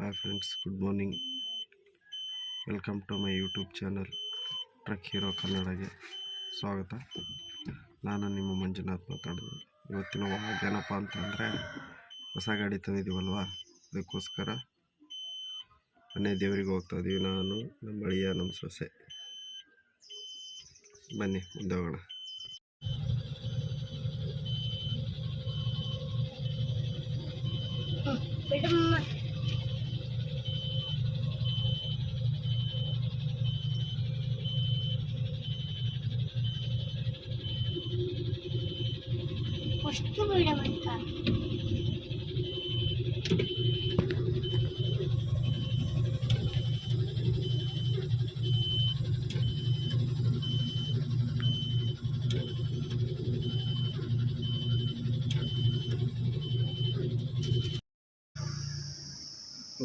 Hi friends good morning welcome to my YouTube channel truck hero ಕನ್ನಡಗೆ ಸ್ವಾಗತ. ನಾನು ನಿಮ್ಮ ಮಂಜುನಾಥ್ ಮಾತಾಡೋದು. ಇವತ್ತಿನ ವಾಗ್ ಏನಪ್ಪ ಅಂತಂದರೆ, ಹೊಸ ಗಾಡಿ ತಂದಿದ್ದೀವಲ್ವ? ಅದಕ್ಕೋಸ್ಕರ ಮನೆ ದೇವರಿಗೆ ಹೋಗ್ತಾ ಇದ್ದೀವಿ ನಾನು, ನಮ್ಮ ಅಳಿಯ, ನಮ್ಮ ಸೊಸೆ. ಬನ್ನಿ, ಮುಂದೆ ಹೋಗೋಣ. ಬಿಡಮ್ಮ ಅಷ್ಟು ಬಿಡಮಂತ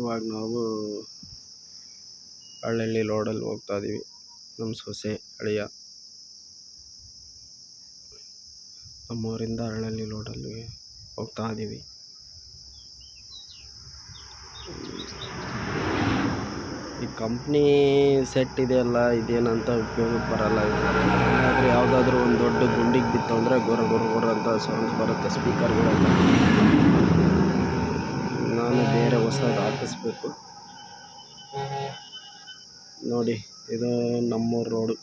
ಇವಾಗ ನಾವು ಹಳ್ಳಳ್ಳಿ ಲೋಡಲ್ಲಿ ಹೋಗ್ತಾ ಇದ್ದೀವಿ ನಮ್ಮ ಸೊಸೆ, ಅಳಿಯ. ನಮ್ಮೂರಿಂದ ಹಳ್ಳಳ್ಳಿ ಲೋಡಲ್ಲಿ ಹೋಗ್ತಾ ಇದ್ದೀವಿ ಈ ಕಂಪ್ನಿ ಸೆಟ್ ಇದೆಯಲ್ಲ, ಇದೇನಂತ ಉಪಯೋಗಕ್ಕೆ ಬರಲ್ಲ. ಆದರೆ ಯಾವುದಾದ್ರೂ ಒಂದು ದೊಡ್ಡ ಗುಂಡಿಗೆ ಬಿತ್ತು ಅಂದರೆ ಗೊರ ಗೊರ ಗೊರ ಅಂತ ಸೌಂಡ್ಸ್ ಬರುತ್ತೆ ಸ್ಪೀಕರ್ಗಳೆಲ್ಲ ನಾನು ಬೇರೆ ಹೊಸದು ಹಾಕಿಸ್ಬೇಕು ನೋಡಿ, ಇದು ನಮ್ಮೂರು ರೋಡು.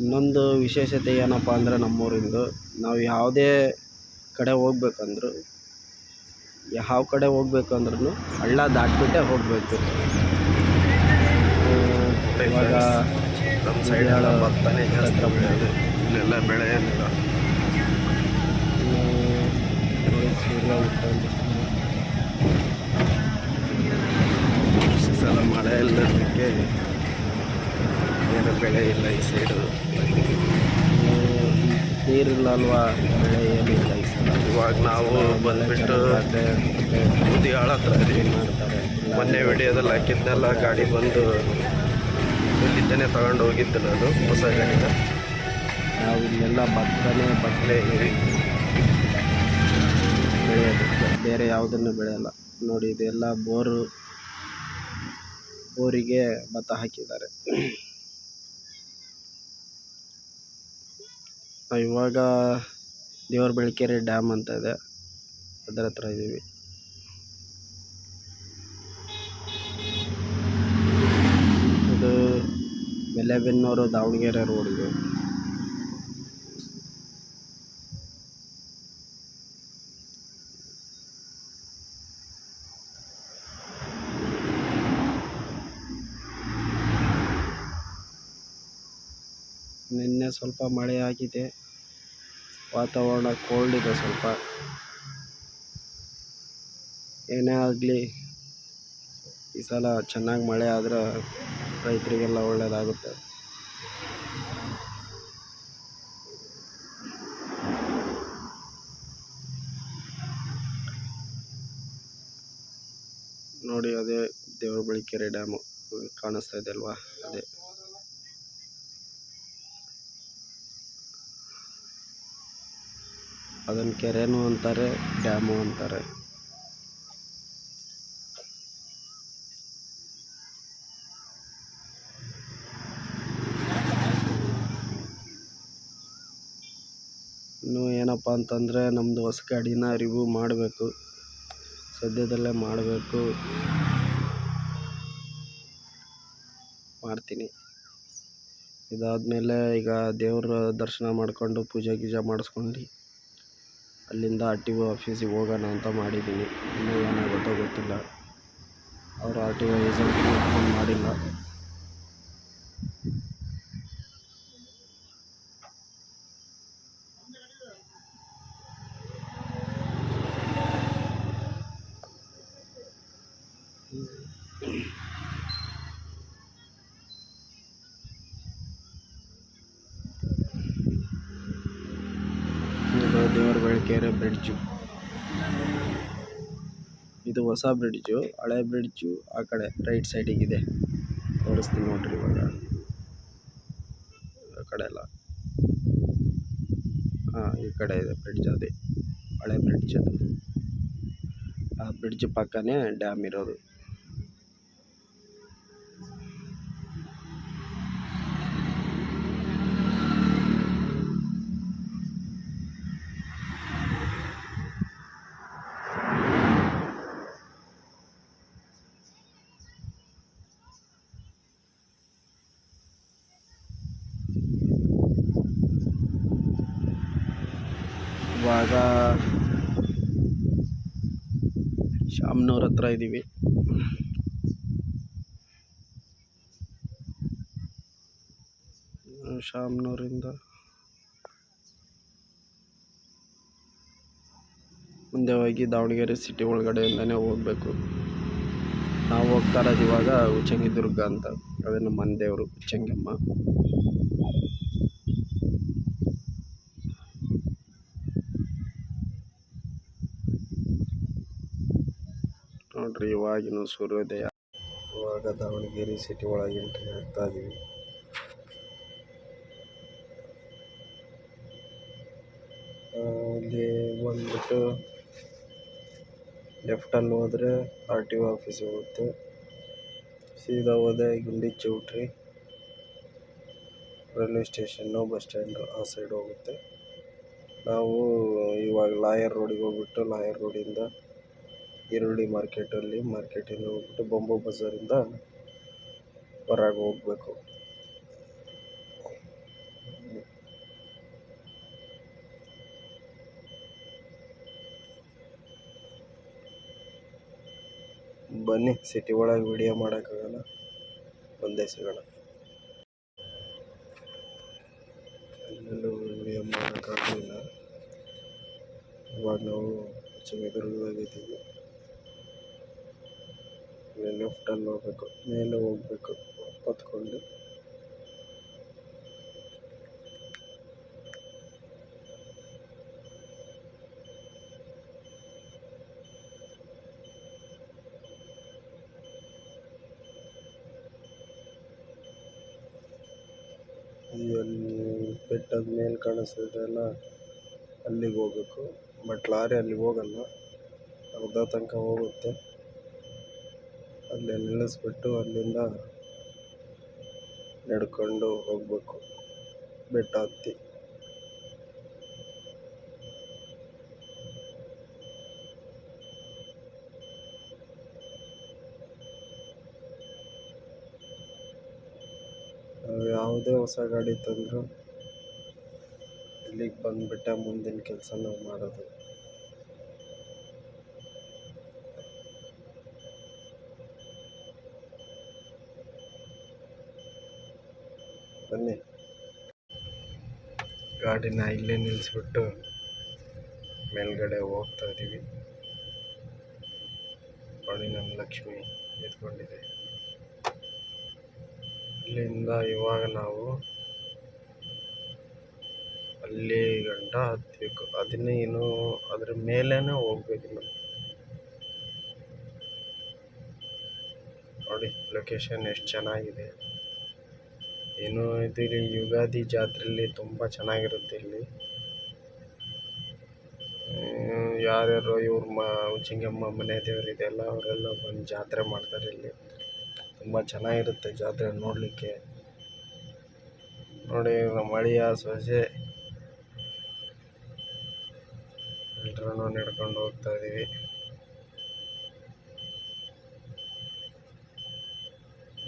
ಇನ್ನೊಂದು ವಿಶೇಷತೆ ಏನಪ್ಪ ಅಂದರೆ ನಮ್ಮೂರಿಂದು, ನಾವು ಯಾವುದೇ ಕಡೆ ಹೋಗ್ಬೇಕಂದ್ರು, ಯಾವ ಕಡೆ ಹೋಗ್ಬೇಕಂದ್ರೂ ಹಳ್ಳ ದಾಟ್ಬಿಟ್ಟೆ ಹೋಗಬೇಕು ಇವಾಗ ನಮ್ಮ ಸೈಡ್ ಎಲ್ಲ ಭತ್ತನೇ ಜಾಸ್ತಿ ಬೆಳೆಯೋದು ಇಲ್ಲೆಲ್ಲ ಬೆಳೆ ಏನಿಲ್ಲ. ಸಲ ಮಳೆ ಇಲ್ಲದಕ್ಕೆ ಏನು ಬೆಳೆ ಇಲ್ಲ ಈ ಸೈಡು ನೀರಿಲ್ಲ ಅಲ್ವಾ? ಬೆಳೆ ಏನಿಲ್ಲ ಈ ಸೈಡ್ ಇವಾಗ ನಾವು ಬಂದುಬಿಟ್ಟು ಹತ್ರ ಇದೀವಿ ಮಾಡ್ತಾರೆ. ಮೊನ್ನೆ ವಿಡಿಯೋದಲ್ಲಿ ಹಾಕಿದ್ನೆಲ್ಲ ಗಾಡಿ ಬಂದು ಇಲ್ಲಿದ್ದೇನೆ ತಗೊಂಡು ಹೋಗಿದ್ದು ನಾನು ಹೊಸ ಗಾಡಿನ. ನಾವು ಇಲ್ಲೆಲ್ಲ ಭತ್ತನೇ ಭತ್ತಲೆ ಬೆಳೆಯೋದು ಬೇರೆ ಯಾವುದನ್ನು ಬೆಳೆಯಲ್ಲ. ನೋಡಿ ಇದೆಲ್ಲ ಬೋರು ಬೋರಿಗೆ ಭತ್ತ ಹಾಕಿದ್ದಾರೆ. ಇವಾಗ ದೇವರ ಬೆಳಕೆರೆ ಡ್ಯಾಮ್ ಅಂತ ಇದೆ. ಅದರ ಹತ್ರ ಇದ್ದೀವಿ ಇದು ಬೆಲೆಬೆನ್ನೂರು ದಾವಣಗೆರೆ ರೋಡ್ ಇದು ನಿನ್ನೆ ಸ್ವಲ್ಪ ಮಳೆ ಆಗಿದೆ. ವಾತಾವರಣ ಕೋಲ್ಡ್ ಇದೆ ಸ್ವಲ್ಪ. ಏನೇ ಆಗಲಿ, ಈ ಸಲ ಚೆನ್ನಾಗಿ ಮಳೆ ಆದರೆ ರೈತರಿಗೆಲ್ಲ ಒಳ್ಳೆಯದಾಗುತ್ತೆ ನೋಡಿ, ಅದೇ ದೇವ್ರ ಬಳಿ ಕೆರೆ ಡ್ಯಾಮು ಕಾಣಿಸ್ತಾ ಇದೆ ಅಲ್ವಾ? ಅದೇ. ಅದನ್ನು ಕೆರೆನೂ ಅಂತಾರೆ ಡ್ಯಾಮು ಅಂತಾರೆ. ಇನ್ನು ಏನಪ್ಪ ಅಂತಂದರೆ ನಮ್ಮದು ಹೊಸ ಗಾಡಿನ ರಿವ್ಯೂ ಮಾಡಬೇಕು. ಸದ್ಯದಲ್ಲೇ ಮಾಡಬೇಕು. ಮಾಡ್ತೀನಿ. ಇದಾದಮೇಲೆ ಈಗ ದೇವ್ರ ದರ್ಶನ ಮಾಡಿಕೊಂಡು ಪೂಜೆ ಗೀಜೆ ಮಾಡಿಸ್ಕೊಂಡು ಅಲ್ಲಿಂದ ಆರ್ ಟಿ ಒ ಆಫೀಸಿಗೆ ಹೋಗೋಣ ಅಂತ ಮಾಡಿದ್ದೀನಿ. ಇನ್ನೂ ಏನಾಗುತ್ತೋ ಗೊತ್ತಿಲ್ಲ. ಅವರು R T O agent phone ಮಾಡಿಲ್ಲ ಇದು ಬೆಳಕೆರೆ ಬ್ರಿಡ್ಜು. ಇದು ಹೊಸ ಬ್ರಿಡ್ಜು, ಹಳೆ ಬ್ರಿಡ್ಜು, ಆ ಕಡೆ ರೈಟ್ ಸೈಡಿಗಿದೆ ತೋರಿಸ್ತೀನಿ ನೋಡ್ರಿ ಇವಾಗ. ಆ ಕಡೆ ಎಲ್ಲ. ಹಾಂ, ಈ ಕಡೆ ಇದೆ ಬ್ರಿಡ್ಜ್ ಅದೇ. ಹಳೆ ಬ್ರಿಡ್ಜ್ ಅದು. ಆ ಬ್ರಿಡ್ಜ್ ಪಕ್ಕನೇ ಡ್ಯಾಮ್ ಇರೋದು. ಇವಾಗ ಶಾಮ್ನವ್ರ ಹತ್ರ ಇದ್ದೀವಿ ಶಾಮ್ನೂರಿಂದ ಮುಂದೆ ಹೋಗಿ ದಾವಣಗೆರೆ ಸಿಟಿ ಒಳಗಡೆಯಿಂದನೇ ಹೋಗ್ಬೇಕು. ನಾವು ಹೋಗ್ತಾ ಇರೋದು ಇವಾಗ ಉಚ್ಚಂಗಿದುರ್ಗ ಅಂತ. ಅದೇ ನಮ್ಮ ಮನೆ ದೇವರು ಉಚ್ಚಂಗಮ್ಮ ನೋಡ್ರಿ ಇವಾಗಿನ ಸೂರ್ಯೋದಯ. ಇವಾಗ ದಾವಣಗೆರೆ ಸಿಟಿ ಒಳಗೆ ಎಂಟ್ರಿ ಆಗ್ತಾ ಇದೀವಿ. ಆ, ಇಲ್ಲಿ ಬಂದ್ಬಿಟ್ಟು ಲೆಫ್ಟಲ್ಲಿ ಹೋದರೆ ಆರ್ ಟಿ ಒ ಆಫೀಸ್ ಹೋಗುತ್ತೆ. ಸೀದಾ ಹೋದೆ ಗುಂಡಿ ಚೌಟ್ರಿ ರೈಲ್ವೆ ಸ್ಟೇಷನ್ನು ಬಸ್ ಸ್ಟ್ಯಾಂಡು ಆ ಸೈಡ್ ಹೋಗುತ್ತೆ. ನಾವು ಇವಾಗ ಲಾಯರ್ ರೋಡಿಗೆ ಹೋಗ್ಬಿಟ್ಟು ಲಾಯರ್ ರೋಡಿಂದ ಈರುಳ್ಳಿ ಮಾರ್ಕೆಟಲ್ಲಿ ಮಾರ್ಕೆಟಿಂದ ಹೋಗ್ಬಿಟ್ಟು ಬೊಂಬು ಬಜಾರಿಂದ ಹೊರಗೆ ಹೋಗಬೇಕು. ಬನ್ನಿ, ಸಿಟಿ ಒಳಗೆ ವಿಡಿಯೋ ಮಾಡೋಕ್ಕಾಗಲ್ಲ. ಒಂದೇ ಸಿಗೋಣ ಎಲ್ಲೆಲ್ಲೂ ವಿಡಿಯೋ ಮಾಡೋಕ್ಕಾಗಲಿಲ್ಲ. ಇವಾಗ ನಾವು ಚಿತ್ರದುರ್ಗದಾಗಿದ್ದೀವಿ ಲೆಫ್ಟಲ್ಲಿ ಹೋಗ್ಬೇಕು ಮೇಲೆ ಹೋಗ್ಬೇಕು ಪತ್ಕೊಂಡು ಅಲ್ಲಿ ಬೆಟ್ಟದ ಮೇಲೆ ಕಾಣಿಸ್ತಿದೆಯಲ್ಲ ಅಲ್ಲಿಗೆ ಹೋಗ್ಬೇಕು ಬಟ್ ಲಾರಿ ಅಲ್ಲಿಗೆ ಹೋಗಲ್ಲ ಅರ್ಧ ತನಕ ಹೋಗುತ್ತೆ ಅಲ್ಲಿ ನಿಲ್ಲಿಸ್ಬಿಟ್ಟು ಅಲ್ಲಿಂದ ನಡ್ಕೊಂಡು ಹೋಗಬೇಕು. ಬೆಟ್ಟ ಹತ್ತಿ ಯಾವುದೇ ಹೊಸ ಗಾಡಿ ತಂದರೂ ಇಲ್ಲಿಗೆ ಬಂದುಬಿಟ್ಟೆ ಮುಂದಿನ ಕೆಲಸ ನಾವು ಮಾಡೋದು. ಬನ್ನಿ ಗಾಡಿನ ಇಲ್ಲೇ ನಿಲ್ಲಿಸ್ಬಿಟ್ಟು ಮೇಲ್ಗಡೆ ಹೋಗ್ತಾ ಇದ್ದೀವಿ ನೋಡಿ ನಮ್ಮ ಲಕ್ಷ್ಮಿ ನಿಂತ್ಕೊಂಡಿದೆ ಇಲ್ಲಿಂದ ಇವಾಗ ನಾವು ಅಲ್ಲಿ ಗಂಟ ಹತ್ತಬೇಕು ಅದನ್ನೇನು ಅದ್ರ ಮೇಲೇನೆ ಹೋಗ್ಬೇಕು ನಾವು. ನೋಡಿ ಲೊಕೇಶನ್ ಎಷ್ಟು ಚೆನ್ನಾಗಿದೆ. ಏನು ಇದು ಇಲ್ಲಿ ಯುಗಾದಿ ಜಾತ್ರೆಯಲ್ಲಿ ತುಂಬ ಚೆನ್ನಾಗಿರುತ್ತೆ ಇಲ್ಲಿ. ಯಾರು ಇವ್ರ ಮ, ಚಿಂಗಮ್ಮ, ಮನೆ ದೇವರು ಇದೆಲ್ಲ ಅವರೆಲ್ಲ ಬಂದು ಜಾತ್ರೆ ಮಾಡ್ತಾರೆ ಇಲ್ಲಿ. ತುಂಬ ಚೆನ್ನಾಗಿರುತ್ತೆ ಜಾತ್ರೆ ನೋಡಲಿಕ್ಕೆ. ನೋಡಿ ನಮ್ಮ ಅಳಿಯ ಸೊಸೆ. ಎಲ್ಲರೂ ನಡ್ಕೊಂಡು ಹೋಗ್ತಾ ಇದ್ದೀವಿ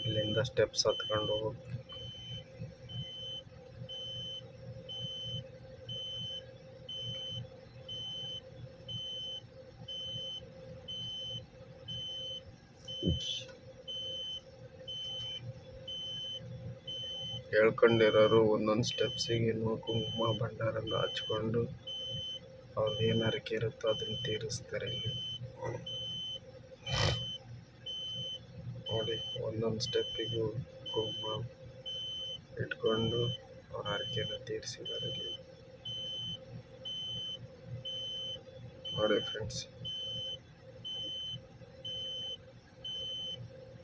ಇಲ್ಲಿಂದ ಸ್ಟೆಪ್ಸ್ ಹತ್ಕೊಂಡು ಹೋಗ್ಬೇಕು ಹೇಳ್ಕೊಂಡಿರೋರು ಒಂದೊಂದು ಸ್ಟೆಪ್ಸಿಗೆ ಕುಂಕುಮ ಭಂಡಾರನ ಹಚ್ಕೊಂಡು ಅವ್ರದ್ದು ಏನು ಹರಕೆ ಇರುತ್ತೋ ಅದನ್ನು ತೀರಿಸ್ತಾರೆ ಇಲ್ಲಿ. ನೋಡಿ, ಒಂದೊಂದು ಸ್ಟೆಪ್ಪಿಗೂ ಕುಂಕುಮ ಇಟ್ಕೊಂಡು ಅವ್ರ ಹರಕೆನ ತೀರಿಸಿದ್ದಾರೆ ಇಲ್ಲಿ. ನೋಡಿ ಫ್ರೆಂಡ್ಸ್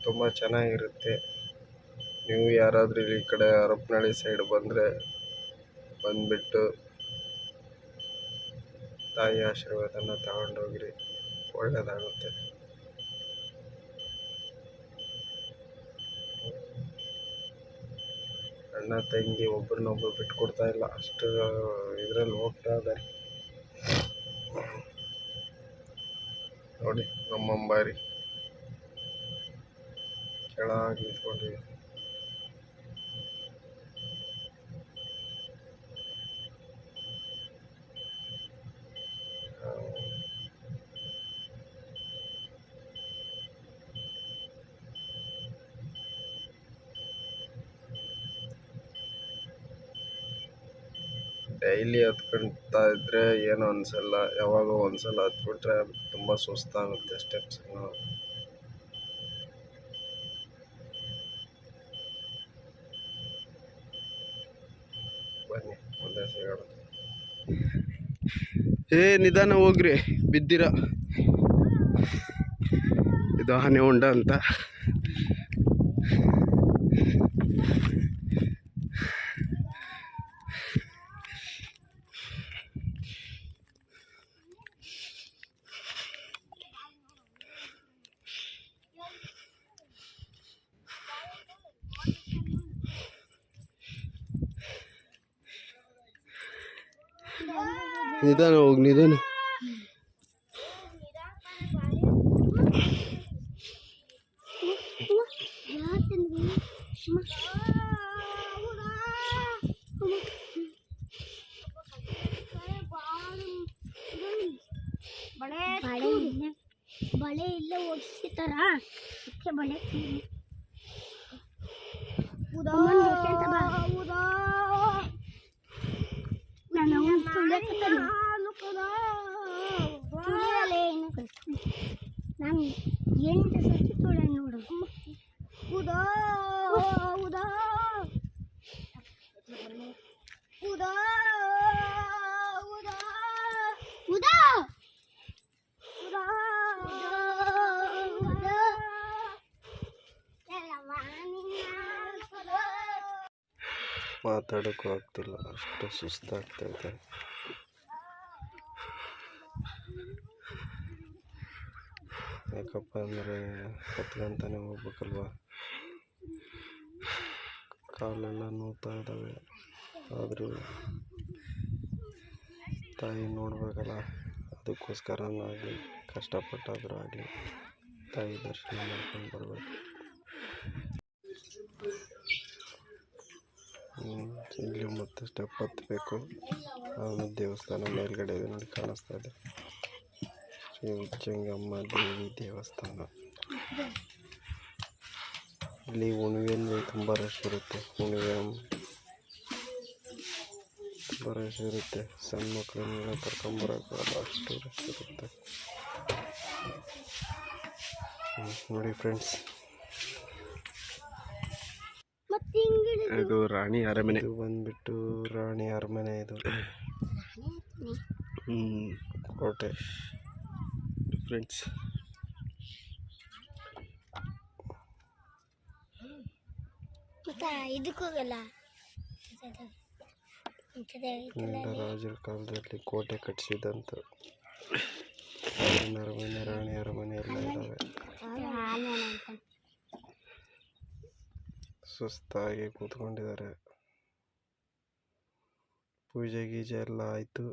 ತುಂಬ ಚೆನ್ನಾಗಿರುತ್ತೆ. ನೀವು ಯಾರಾದರೂ ಇಲ್ಲಿ ಈ ಕಡೆ ಹರಪನಹಳ್ಳಿ ಸೈಡ್ ಬಂದರೆ ಬಂದುಬಿಟ್ಟು ತಾಯಿ ಆಶೀರ್ವಾದನ ತಗೊಂಡೋಗ್ರಿ. ಒಳ್ಳೆಯದಾಗುತ್ತೆ ಅಣ್ಣ, ತಂಗಿ ಒಬ್ರನ್ನೊಬ್ರು ಬಿಟ್ಕೊಡ್ತಾ ಇಲ್ಲ. ಅಷ್ಟು ಇದರಲ್ಲಿ ಹೋಗ್ತಾ ಇದ್ದಾರೆ. ನೋಡಿ, ನಮ್ಮಂಬಾರಿ. ಕೆಳಗೆ ನಿಂತ್ಕೊಂಡಿವಿ ಡೈಲಿ ಹತ್ಕೊಳ್ತಾ ಇದ್ರೆ ಏನೂ ಅನಿಸಲ್ಲ ಯಾವಾಗೋ ಒಂದ್ಸಲ ಹತ್ಬಿಟ್ರೆ ತುಂಬ ಸುಸ್ತಾಗುತ್ತೆ ಸ್ಟೆಪ್ಸ್ ಬನ್ನಿ ಒಂದೇ ಸಿಗೋಣ. ಏ, ನಿಧಾನ ಹೋಗ್ರಿ, ಬಿದ್ದಿರ. ಇದು ಆನೆ ಉಂಡ ಅಂತ. ನಿಧಾನ ಹೋಗಿ ನಿಧಾನ ಬಳೆ ಬಳೆ ಇಲ್ಲ ಓಡಿಸ್ತಾರ ಅದಕ್ಕೆ ಬಳೆ ನಾನು ಅವನು ತುಳಿಯಕತ್ತಾನ ತುಳಿಯಲ್ಲ ಏನು ನಾನು ತುಳಿಯ ನೋಡು. ಉದಾ ಉದಾ. ಉದಾ ಎಲ್ಲವ ನಿನ್ನ ಮಾತಾಡೋಕ್ಕೂ ಆಗ್ತಿಲ್ಲ ಅಷ್ಟು ಸುಸ್ತಾಗ್ತಾ ಇದೆ. ಯಾಕಪ್ಪ ಅಂದರೆ ಹತ್ಕೊಂತಾನೆ ಹೋಗ್ಬೇಕಲ್ವ? ಕಾಲೆಲ್ಲ ನೋವ್ತಾ ಇದ್ದಾವೆ. ಆದರೂ ತಾಯಿ ನೋಡಬೇಕಲ್ಲ, ಅದಕ್ಕೋಸ್ಕರನಾಗಲಿ, ಕಷ್ಟಪಟ್ಟಾದರೂ ಆಗಲಿ ತಾಯಿ ದರ್ಶನ ಮಾಡ್ಕೊಂಡು ಬರಬೇಕು. ಇಲ್ಲಿ ಮತ್ತೆ ಸ್ಟೆಪ್ ಹತ್ತಬೇಕು ಆಮೇಲೆ ದೇವಸ್ಥಾನ ಮೇಲ್ಗಡೆ ನೋಡಿ, ಕಾಣಿಸ್ತಾ ಇದೆ. ಶ್ರೀ ಉಚ್ಚಂಗಮ್ಮ ದೇವಿ ದೇವಸ್ಥಾನ ಇಲ್ಲಿ ಹುಣ್ಣಿಮೆಯಲ್ಲಿ ತುಂಬ ರಶ್ ಇರುತ್ತೆ ಹುಣ್ಣಿಮೆ ತುಂಬ ರಶ್ ಇರುತ್ತೆ ಸಣ್ಣ ಮಕ್ಕಳನ್ನೆಲ್ಲ ಕರ್ಕೊಂಬರೋಕ್ಕಲ್ಲ ಅಷ್ಟು ರಶ್ ಇರುತ್ತೆ ನೋಡಿ ಫ್ರೆಂಡ್ಸ್ ಇದು ರಾಣಿ ಅರಮನೆ. ಇದು ಬಂದ್ಬಿಟ್ಟು ರಾಣಿ ಅರಮನೆ ಇದು. ಹ್ಮ್, ಕೋಟೆ. ಫ್ರೆಂಡ್ಸ್ ರಾಜರ ಕಾಲದಲ್ಲಿ ಕೋಟೆ ಕಟ್ಟಿಸಿದಂತ ಅರಮನೆ ರಾಣಿ ಅರಮನೆ ಎಲ್ಲ ಇದ್ದಾವೆ ಸುಸ್ತಾಗಿ ಕೂತ್ಕೊಂಡಿದ್ದಾರೆ. ಪೂಜೆ ಗೀಜೆ ಎಲ್ಲ ಆಯಿತು.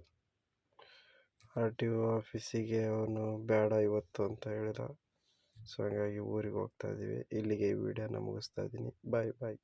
ಆರ್ ಟಿ ಒ ಆಫೀಸಿಗೆ ಅವನು ಬೇಡ ಇವತ್ತು ಅಂತ ಹೇಳಿದ. ಸೊ ಹಾಗಾಗಿ ಊರಿಗೆ ಹೋಗ್ತಾ ಇದ್ದೀವಿ. ಇಲ್ಲಿಗೆ ಈ ವಿಡಿಯೋನ ಮುಗಿಸ್ತಾ ಇದ್ದೀನಿ. ಬಾಯ್ ಬಾಯ್